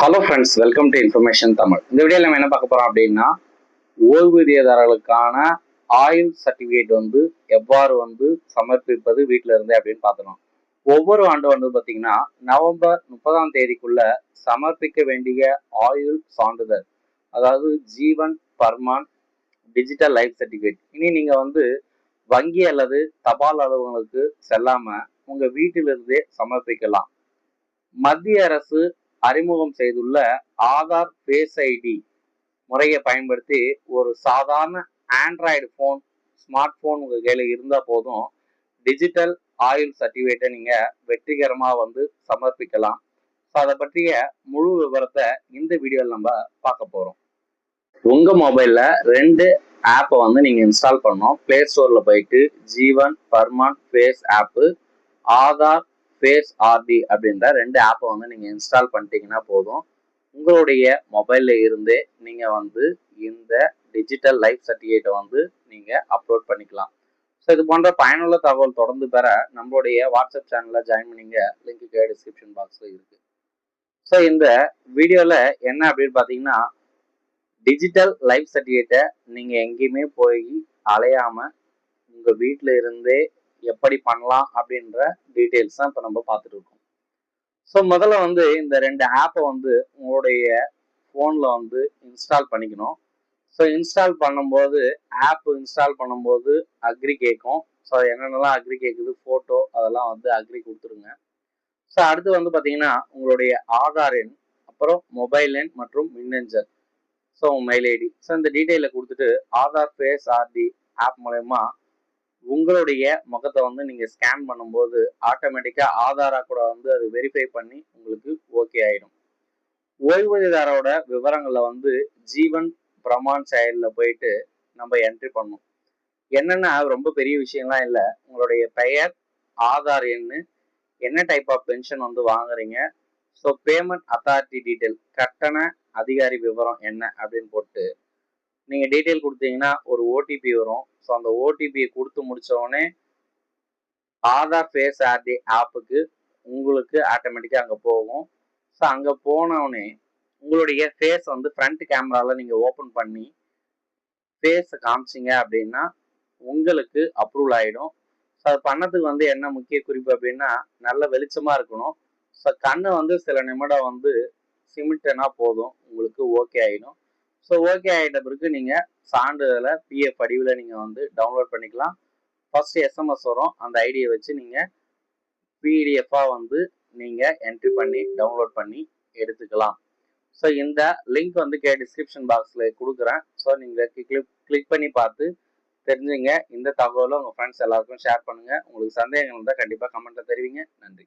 Hello friends welcome to information Tamil இந்த வீடியோவில் நம்ம என்ன பார்க்க போகிறோம் அப்படின்னா ஓய்வூதியதாரர்களுக்கான ஆயுள் சர்டிஃபிகேட் வந்து எவ்வாறு வந்து சமர்ப்பிப்பது வீட்டில் இருந்தே அப்படின்னு பார்த்தோம் ஒவ்வொரு ஆண்டு வந்து பார்த்தீங்கன்னா நவம்பர் முப்பதாம் தேதிக்குள்ள சமர்ப்பிக்க வேண்டிய ஆயுள் சான்றிதழ் அதாவது Jeevan Pramaan digital life certificate இனி நீங்கள் வந்து வங்கி அல்லது தபால் அலுவலகங்களுக்கு செல்லாமல் உங்கள் வீட்டிலிருந்தே சமர்ப்பிக்கலாம். மத்திய அரசு அறிமுகம் செய்துள்ள ஆதார் ஃபேஸ் ஐடி முறையை பயன்படுத்தி ஒரு சாதாரண ஆண்ட்ராய்டு ஃபோன் ஸ்மார்ட் ஃபோன் உங்கள் கையில் இருந்தால் போதும். டிஜிட்டல் ஆயுள் சர்டிஃபிகேட்டை நீங்கள் வெற்றிகரமாக வந்து சமர்ப்பிக்கலாம். ஸோ அதை பற்றிய முழு விவரத்தை இந்த வீடியோவில் நம்ம பார்க்க போகிறோம் உங்கள் மொபைலில் ரெண்டு ஆப்பை வந்து நீங்கள் இன்ஸ்டால் பண்ணோம் ப்ளே ஸ்டோரில் போயிட்டு Jeevan Praman face app Aadhaar face RD அப்படின்ற ரெண்டு ஆப்பை வந்து நீங்கள் இன்ஸ்டால் பண்ணிட்டீங்கன்னா போதும். உங்களுடைய மொபைலில் இருந்தே நீங்கள் வந்து இந்த டிஜிட்டல் லைஃப் சர்டிஃபிகேட்டை வந்து நீங்கள் அப்லோட் பண்ணிக்கலாம். ஸோ இது போன்ற பயனுள்ள தகவல் தொடர்ந்து பெற நம்மளுடைய வாட்ஸ்அப் சேனலில் ஜாயின் பண்ணிங்க. லிங்க் கீழே டிஸ்கிரிப்ஷன் பாக்ஸில் இருக்குது ஸோ இந்த வீடியோவில் என்ன அப்படின்னு பார்த்தீங்கன்னா டிஜிட்டல் லைஃப் சர்டிஃபிகேட்டை நீங்கள் எங்கேயுமே போய் அலையாமல் உங்கள் வீட்டில் இருந்தே எப்படி பண்ணலாம் அப்படின்ற டீட்டெயில்ஸ் தான் இப்போ நம்ம பார்த்துட்டு இருக்கோம். ஸோ முதல்ல வந்து இந்த ரெண்டு ஆப்பை வந்து உங்களுடைய ஃபோனில் வந்து இன்ஸ்டால் பண்ணிக்கணும். ஸோ இன்ஸ்டால் பண்ணும்போது ஆப் இன்ஸ்டால் பண்ணும்போது அக்ரி கேட்கும். ஸோ என்னென்னலாம் அக்ரி கேட்குது ஃபோட்டோ அதெல்லாம் வந்து அக்ரி கொடுத்துருங்க. ஸோ அடுத்து வந்து பார்த்தீங்கன்னா உங்களுடைய ஆதார் எண் அப்புறம் மொபைல் எண் மற்றும் மின்னஞ்சல் ஸோ மெயில் ஐடி ஸோ இந்த டீட்டெயிலை கொடுத்துட்டு ஆதார் ஃபேஸ் ஆர்டி ஆப் மூலயமா உங்களுடைய முகத்தை வந்து நீங்க ஸ்கேன் பண்ணும்போது ஆட்டோமேட்டிக்கா ஆதாரா கூட வந்து அது வெரிஃபை பண்ணி உங்களுக்கு ஓகே ஆயிடும். ஓய்வூதியதாரோட விவரங்களை வந்து ஜீவன் பிரமான் செயல்ல போயிட்டு நம்ம என்ட்ரி பண்ணணும். என்னென்னா ரொம்ப பெரிய விஷயம்லாம் இல்லை. உங்களுடைய பெயர் ஆதார் எண்ணு என்ன டைப் ஆஃப் பென்ஷன் வந்து வாங்குறீங்க. ஸோ பேமெண்ட் அத்தாரிட்டி டீட்டெயில் கட்டண அதிகாரி விவரம் என்ன அப்படின்னு போட்டு நீங்கள் டீட்டெயில் கொடுத்தீங்கன்னா ஒரு ஓடிபி வரும். ஸோ அந்த ஓடிபியை கொடுத்து முடிச்ச ஆதார் ஃபேஸ் ஆர்டி ஆப்புக்கு உங்களுக்கு ஆட்டோமேட்டிக்காக அங்கே போகும். ஸோ அங்கே போனவுடனே உங்களுடைய ஃபேஸ் வந்து ஃப்ரண்ட் கேமராவில் நீங்கள் ஓப்பன் பண்ணி ஃபேஸை காமிச்சிங்க அப்படின்னா உங்களுக்கு அப்ரூவல் ஆகிடும் ஸோ அது பண்ணதுக்கு வந்து என்ன முக்கிய குறிப்பு அப்படின்னா நல்ல வெளிச்சமாக இருக்கணும். ஸோ கண்ணு வந்து சில நிமிடம் வந்து சிமிட்டனா போதும். உங்களுக்கு ஓகே ஆகிடும் ஸோ ஓகே ஆகிட்ட பிறகு நீங்கள் சான்றிதழை பிஎஃப் படிவில் நீங்கள் வந்து டவுன்லோட் பண்ணிக்கலாம். ஃபர்ஸ்ட் எஸ்எம்எஸ் வரும். அந்த ஐடியை வச்சு நீங்கள் பிடிஎஃபாக வந்து நீங்கள் என்ட்ரி பண்ணி டவுன்லோட் பண்ணி எடுத்துக்கலாம். ஸோ இந்த லிங்க் வந்து கே டிஸ்கிரிப்ஷன் பாக்ஸில் கொடுக்குறேன். ஸோ நீங்கள் கிளிக் கிளிக் பண்ணி பார்த்து தெரிஞ்சுங்க. இந்த தகவலை உங்கள் ஃப்ரெண்ட்ஸ் எல்லாருக்கும் ஷேர் பண்ணுங்கள் உங்களுக்கு சந்தேகங்கள் இருந்தால் கண்டிப்பாக கமெண்ட்டில் தெரிவிங்க. நன்றி.